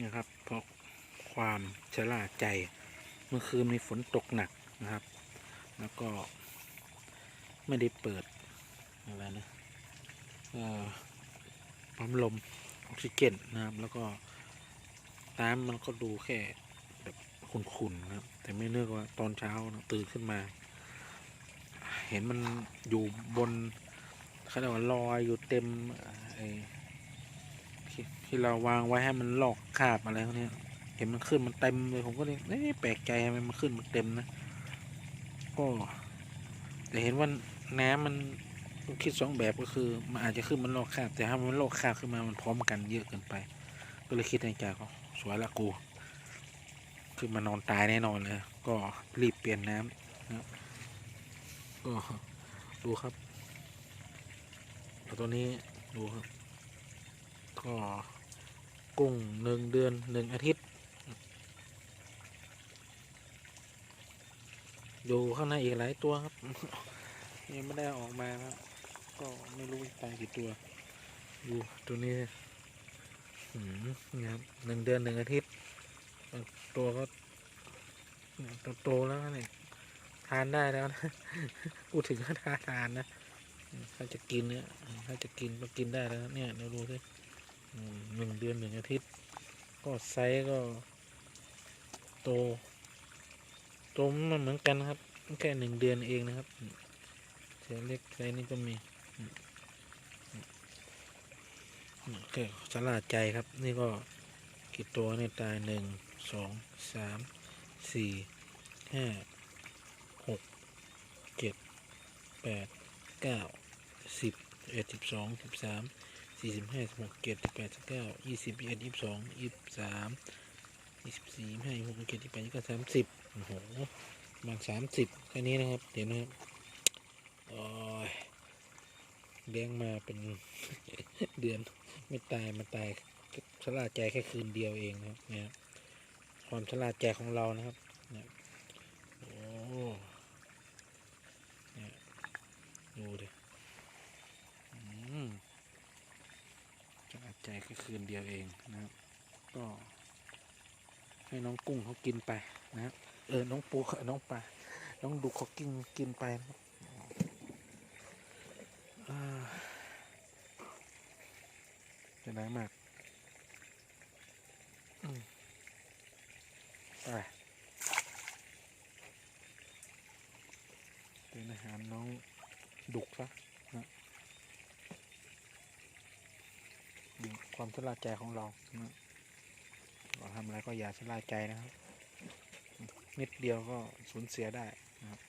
นี่ยครับ เพราะความชะล่าใจ เมื่อคืนมีฝนตกหนักนะครับ แล้วก็ไม่ได้เปิดอะไรนะเอ่อปั๊มลมออกซิเจนนะครับ แล้วก็น้ำมันก็ดูแค่แบบขุ่นๆนะครับ แต่ไม่เนื่องว่าตอนเช้านะตื่นขึ้นมา เห็นมันอยู่บนเขาเรียกว่าลอยอยู่เต็มไอ ที่เราวางไว้ให้มันหลอกคาบอะไรพวกนี้เห็นมันขึ้นมันเต็มเลยผมก็เลยเอ๊ะแปลกใจทำไมมันขึ้นมันเต็มนะก็แต่เห็นว่าน้ำมันคิดสองแบบก็คือมันอาจจะขึ้นมันลอกคาบแต่ถ้ามันลอกคาบขึ้นมามันพร้อมกันเยอะเกินไป ก็เลยคิดในใจก็สวยละกูขึ้นมานอนตายแน่นอนเลยก็รีบเปลี่ยนน้ำนะก็ดูครับแล้วตัวนี้ดูครับก็ กุ้งหนึ่งเดือนหนึ่งอาทิตย์ อยู่ข้างในอีกหลายตัวครับ ยังไม่ได้ออกมาครับ ก็ไม่รู้ตายกี่ตัว อยู่ตัวนี้หืมนี่ครับหนึ่งเดือนหนึ่งอาทิตย์ ตัวก็เนี่ยตัวโตแล้วเนี่ยทานได้แล้วนะพูดถึงก็ทานทานนะ ถ้าจะกินเนี่ยถ้าจะกินก็กินได้แล้ว เนี่ยเดี๋ยวดูสิ หนึ่งเดือนหนึ่งอาทิตย์ ก็ไซส์ก็ โต โตมันเหมือนกันนะครับ แค่หนึ่งเดือนเองนะครับเสือเล็กไซส์นี้ก็มีอืมอืมอืมแค่ฉลาดใจครับ นี่ก็กี่ตัวเนี่ยตายหนึ่งสองสามสี่ห้าหกเจ็ดแปดเก้าสิบเอ็ดสิบสองสิบสาม สี่สิบห้าสิบหกเจ็ดสิบแปดสิบเก้ายี่สิบเอ็ดยี่สิบสองยี่สิบสามยี่สิบสี่ห้าสิบหกเจ็ดยี่สิบแปดยี่สิบเก้าสามสิบโอ้โหมาสามสิบแค่นี้นะครับเดี๋ยวนะครับโอ้ยเลี้ยงมาเป็นเดือนไม่ตายมาตายชะลาใจแค่คืนเดียวเองนะครับเนี่ยครับความชะลาใจของเรานะครับเนี่ยโอ้เนี่ยดูดิอืมชะล่า ใจแค่คืนเดียวเองนะครับก็ให้น้องกุ้งเขากินไปนะเออน้องปูน้องปลาน้องดุเขากินกินไปนะครับอ่าจะได้มากไปเป็นอาหารน้องดุกซะนะอืม ความชะล่าใจของเราเราทำอะไรก็อย่าชะล่าใจนะครับ นิดเดียวก็สูญเสียได้นะครับ